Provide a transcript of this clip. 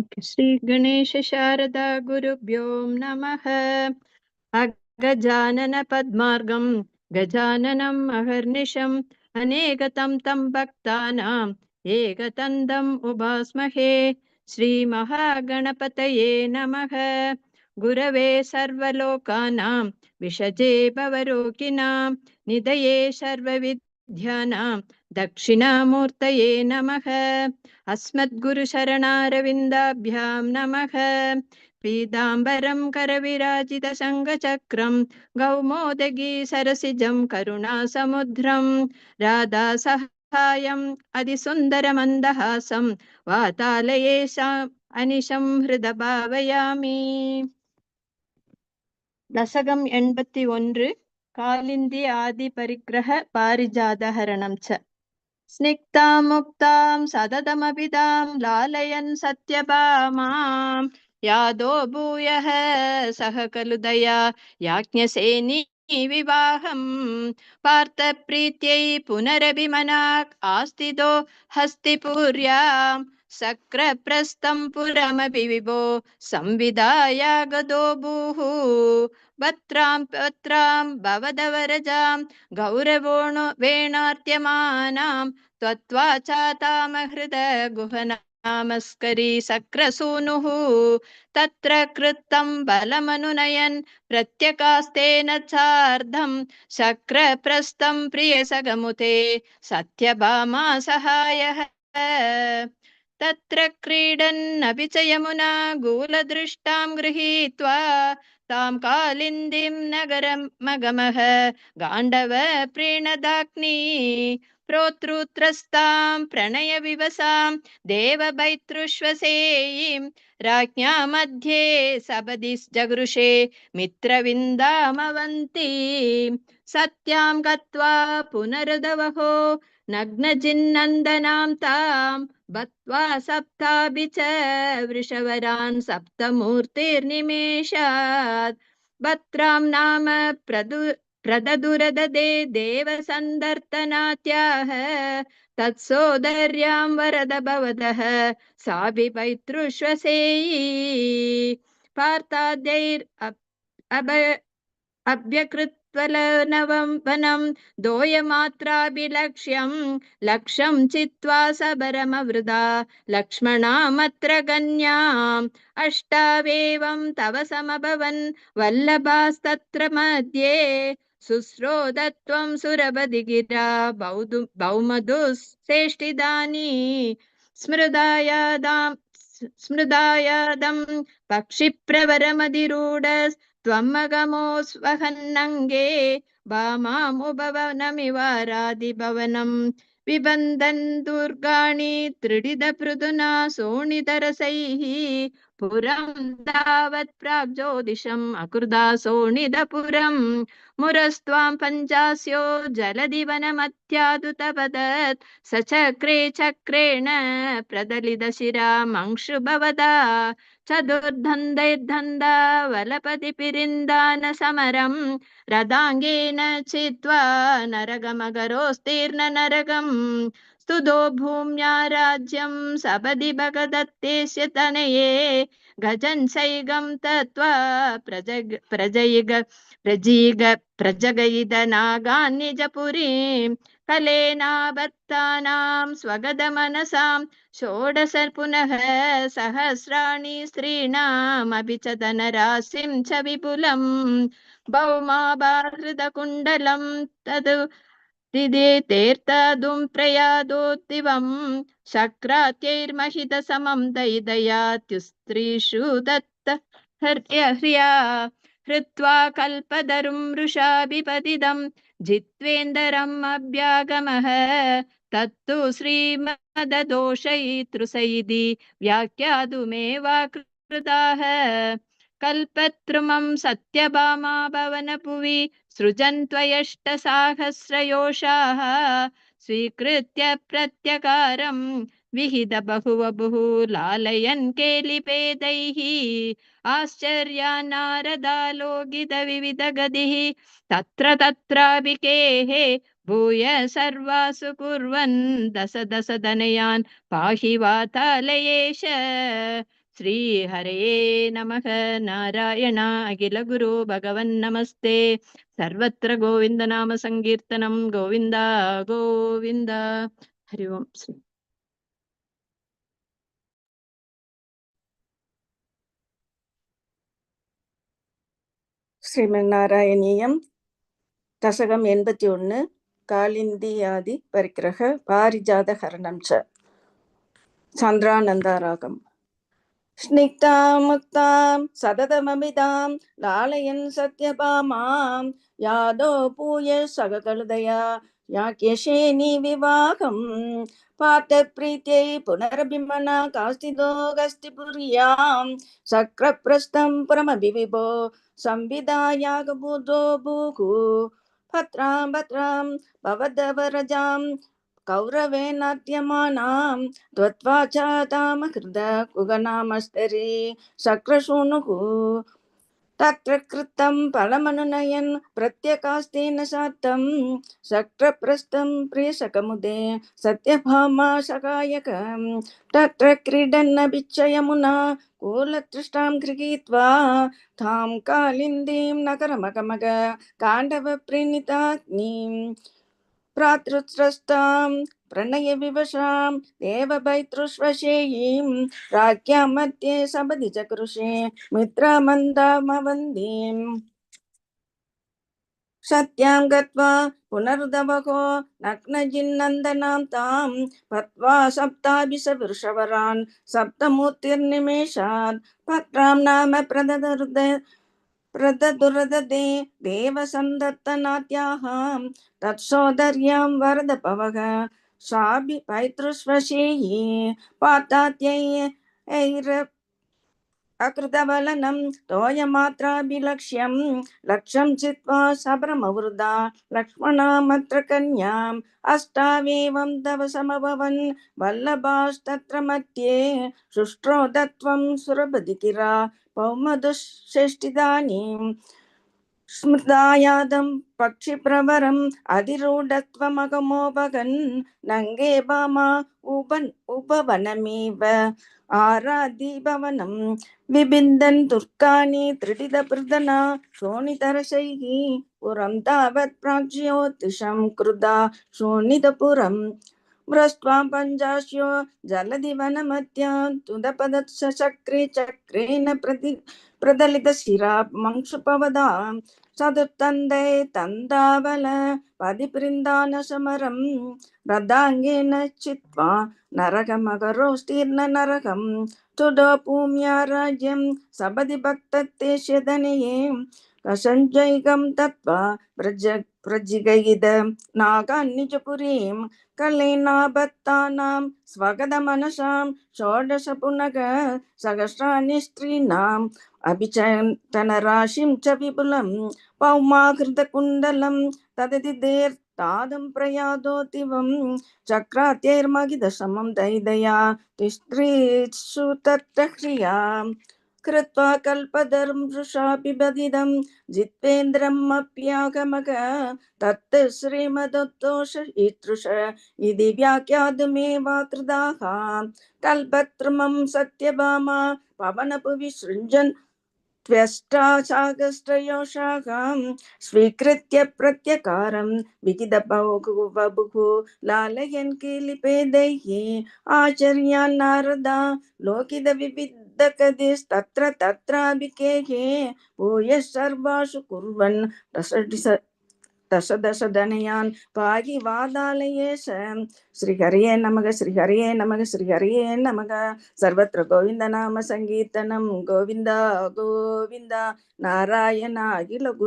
श्रीगणेशशारदा गुरुभ्यो नमः। अगजाननपद्मार्गं गजाननम् अहर्निशम् अनेकतं तं भक्तानाम् एकतन्दम् उपास्महे। श्रीमहागणपतये नमः। गुरवे सर्वलोकानां विषजे भवरोगिणां निधये सर्वविद्यानां दक्षिणामूर्तये नमः अस्मद्गुरुशरणारविन्दाभ्यां नमः पीताम्बरं करविराजितशङ्खचक्रं गौमोदगी सरसिजं करुणासमुद्रं राधासहायम् அதிசுந்தரமந்தஹாசம் வாதாலயேஷாம் அனிஷம் ஹிருத பாவயாமி தசகம் எண்பத்தி ஒன்று காலிந்தி ஆதி பரிக்கிரக பாரிஜாதஹரணம் ச स्निग्धां मुक्तां सततमपितां लालयन् सत्यभामां। यादो भूयः सह खलु दया याज्ञसेनी विवाहम्। पार्थप्रीत्यै पुनरभिमनाक् आस्तितो हस्तिपुर्यां सक्रप्रस्थं पुरमपि विभो संविदाय गतो भूः भद्रां पत्रां भवदवरजां गौरवोणो वेणार्त्यमानां त्वत्वा चातामहृद गुहनामस्करी सक्रसूनुः तत्र कृतं बलमनुनयन् प्रत्यकास्तेन सार्धं शक्रप्रस्थं प्रियसगमुते सत्यभामा सहायः तत्र क्रीडन्नपि च यमुना गूलदृष्टां गृहीत्वा तां कालिन्दीं नगरमगमः गाण्डव प्रीणदाग्नि प्रोत्रुत्रस्तां प्रणयविवसां देवभैतृष्वसेयीं राज्ञा मध्ये सपदि जगृषे मित्रविन्दामवन्तीं सत्यां गत्वा पुनरुदवहो नग्नजिन्नन्दनां तां बत्वा सप्ताभि च वृषवरान् सप्तमूर्तिर्निमेषात्। भद्रां नाम प्रदु, प्रददुरददे देवसन्दर्तनात्याः तत्सोदर्यां वरद भवतः सापि पैतृष्वसेयी पार्थाद्यैर् अभ अभ्यकृत् त्वलनवं वनं दोयमात्राभिलक्ष्यं लक्ष्यं चित्वा सबरमवृदा लक्ष्मणामत्र गण्याम्। अष्टावेवं तव समभवन् वल्लभास्तत्र मध्ये। शुश्रोदत्वं सुरभदिगिरा बौधु बौमधुश्रेष्ठिदानी स्मृदायादां स्मृदायादं पक्षिप्रवरमधिरूढ त्वमगमोऽस्वहन्नङ्गे भामामुभवनमिवारादिभवनं विबन्धन् दुर्गाणि त्रिडिदपृदुना सोणितरसैः पुरं तावत् प्राग्ज्योतिषम् अकृदा सोणिदपुरं मुरस्त्वां पञ्चास्यो जलदिवनमत्यादुतपदत् स चक्रे चक्रेण प्रदलितशिरामंशु भवदा चतुर्धन्दैर्धन्दा वलपतिपिरिन्दान समरं रदाङ्गेन चित्वा नरगमगरोस्तीर्न नरगम् स्तुतो भूम्या राज्यं सपदि भगदत्तेस्य तनये गजन् तत्त्वा प्रजग प्रजयिग प्रजीग प्रजगयिद नागान्निजपुरीं कलेनाबत्तानां स्वगदमनसां षोडश पुनः सहस्राणि स्त्रीणामपि च धनराशिं च विपुलं। भौमाभाहृदकुण्डलं तद् दिदे तीर्थदुं प्रयादोद्दिवं शक्रात्यैर्महितसमं दयिदयात्युस्त्रीषु दत्त हृदयह्रिया हृत्वा कल्पदरुं वृषाभिपतिदं जित्वेन्दरम् अभ्यागमः। तत्तु श्रीमददोषयितृसैदि व्याख्यातुमेवाकृताः। कल्पत्रुमं सत्यभामा भवनपुवि सृजन् त्वयष्टसाहस्रयोषाः स्वीकृत्य प्रत्यकारं विहित बहुवभुः लालयन् केलिपेदैः आश्चर्या नारदालोकितविविधगतिः तत्र तत्राभिकेः भूय सर्वासु कुर्वन् दश दश धनयान् पाहि वातालयेश श्रीहरये नमः नारायण अखिलगुरु भगवन्नमस्ते सर्वत्र गोविन्दनामसङ्कीर्तनं गोविन्द गोविन्द हरि ओम् श्री ஸ்ரீமன்னாராயணியம் தசகம் எண்பத்தி ஒன்று காலிந்தியாதி பரிக்கிரக பாரிஜாத ஹரணம் ச சந்திரானந்தாராகம் ஸ்னிக்தாம் முக்தாம் சததமமிதாம் லாலயன் சத்யபாமாம் யாதோ பூய சககழுதயா யாக்யசேனி விவாகம். பார்த்த பிரீத்தியை புனரபிமனா காஸ்திதோ கஸ்தி புரியாம். சக்கர பிரஸ்தம் பிரமபிவிபோ சம்பிதாயாக பூதோ பூகு. பத்ராம் பத்ராம் பவதவரஜாம் कौरवेनाद्यमानां त्वत्वा च तामहृद कुगनामस्तरे शक्रशूनुः तत्र कृतं फलमनुनयन् प्रत्यकास्तेन सात्तं शक्रप्रस्थं प्रियसकमुदे सत्यभामा सहायकं तत्र क्रीडन्नभिच्छयमुना कूलतृष्टां गृहीत्वा तां कालिन्दीं नगरमगमग काण्डवप्रीणिताग्निं प्रातृस्रस्तां प्रणयविवशां देवभैतृष्वशेयीं राज्ञां मध्ये सपदि च कृषे मित्रमन्दामवन्दीम् सत्यां गत्वा पुनरुदवहो नग्नजिन्नन्दनां तां पत्वा सप्ताभिषवृषवरान् सप्तमूर्तिर्निमेषात् पत्रां नाम प्रददरुद प्रददुरददे देवसन्दत्तनात्याः तत्सोदर्यां वरदपवः साभि पैतृष्वशेयी पातात्यै ऐर अकृतबलनं तोयमात्राभिलक्ष्यं लक्ष्यं चित्वा सबरमवृदा लक्ष्मणामत्र कन्याम् अष्टावेवं तव समभवन् वल्लभास्तत्र मध्ये शुष्ट्रो दत्वं सुरपदिकिरा पौमदुषष्टिदानीं स्मृतायादं पक्षिप्रवरम् अधिरूढत्वमगमोपगन् नङ्गे भामा उपन् उपवनमिव आराधिभवनं विबिन्दन् दुर्गानि त्रिटितपृदना शोणितरशैः पुरं तावत् प्राज्योतिषं कृदा शोणितपुरं भ्रष्ट्वा पञ्चाश्यो जलधिवनमध्या तुदपदशक्रे चक्रेण प्रति प्रदलितशिरा சதுர்த்தந்தை தந்தாவல பதிபிரிந்தான சமரம். ரதாங்கேன சித்வா நரகமகரோஷ்டீர்ண நரகம். சுடோ பூமியா ராஜ்யம் சபதி பக்த தேசியதனையே கஷஞ்சைகம் தத்வா பிரஜ பிரஜிகைத நாகான்னிஜபுரீம் கலைநாபத்தானாம் ஸ்வகத மனசாம் ஷோடச புனக சகசிராணி ஸ்ரீனாம் अभिचन्तनराशिं च विपुलं पौमाकृतकुण्डलं तदति तादं प्रयादोतिवं चक्रात्यैर्मगिदशमं दैदया तिस्त्रीषु तत्र ह्रिया कृत्वा कल्पधर्मृषापि बदिदं जित्वेन्द्रम् अप्यागमग तत् श्रीमदोत्तोष ईदृश इति व्याख्यातुमेवा कृदाः कल्पत्रमं सत्यभामा पवनपुवि सृञ्जन् त्वष्टाशाकष्टयोषाकां स्वीकृत्य प्रत्यकारं विजिदबहुवबुः लालयन् किलिपे देहि आचर्याल्लारदा लोकिदविविद्धकदिस्तत्र तत्राभिकेहे भूयः सर्वासु कुर्वन् தசதசதனயான் பாகி வாதாலயேஷ ஸ்ரீஹரியே நமக ஸ்ரீஹரியே நமக ஸ்ரீஹரியே நமக. சர்வத்திர கோவிந்த நாம சங்கீர்த்தனம் கோவிந்தா கோவிந்தா. நாராயண அகில